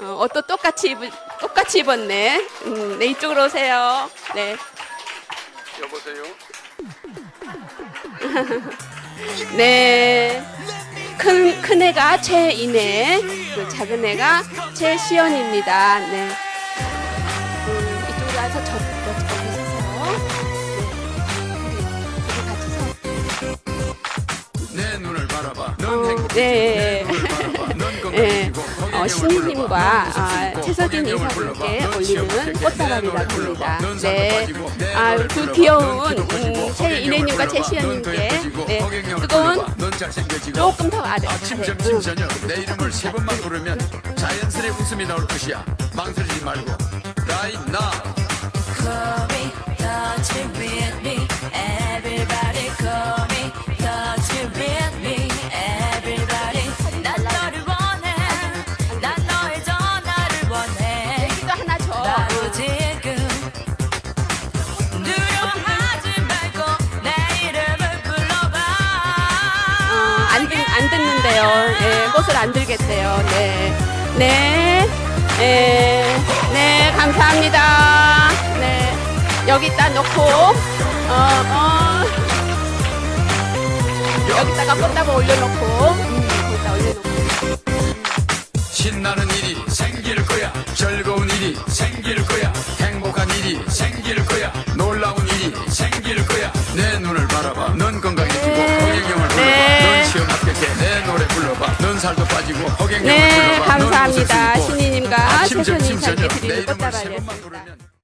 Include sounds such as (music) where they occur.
어, 옷도 똑같이 입 똑같이 입었네. 음, 네 이쪽으로 오세요. 네, 여보세요. (laughs) 네. 큰, 큰 애가 최인혜, 그 작은 애가 최시연입니다. 네. 음, 이쪽으로 와서 저, 여기 서서. 네. 둘이, 같이 서. 내 눈을 바라봐. 넌 어. 네. 어, 신희님과 아, 최석인 이사님께 올리는 네, 꽃다발이라고 합니다. 네, 아, 그 귀여운 음, 최인혜님과 최시연님께 네, 뜨거운 조금 더 아래. 아침 네, 점심 응. 저녁 내 이름을 세 번만 부르면 자연스레 웃음이 나올 것이야. 망설이지 말고. Now. Call 네, 꽃을 안 들겠대요. 네. 네. 네. 네, 감사합니다. 네. 여기다 놓고, 어, 어. 여기다가 꽃다발 올려놓고, 음, 거기다 올려놓고. 신나는 일이 생길 거야. 즐거 살도 빠지고 허경영을 네, 감사합니다. 아침, 최선희 내 드리는 꽃다발이었습니다.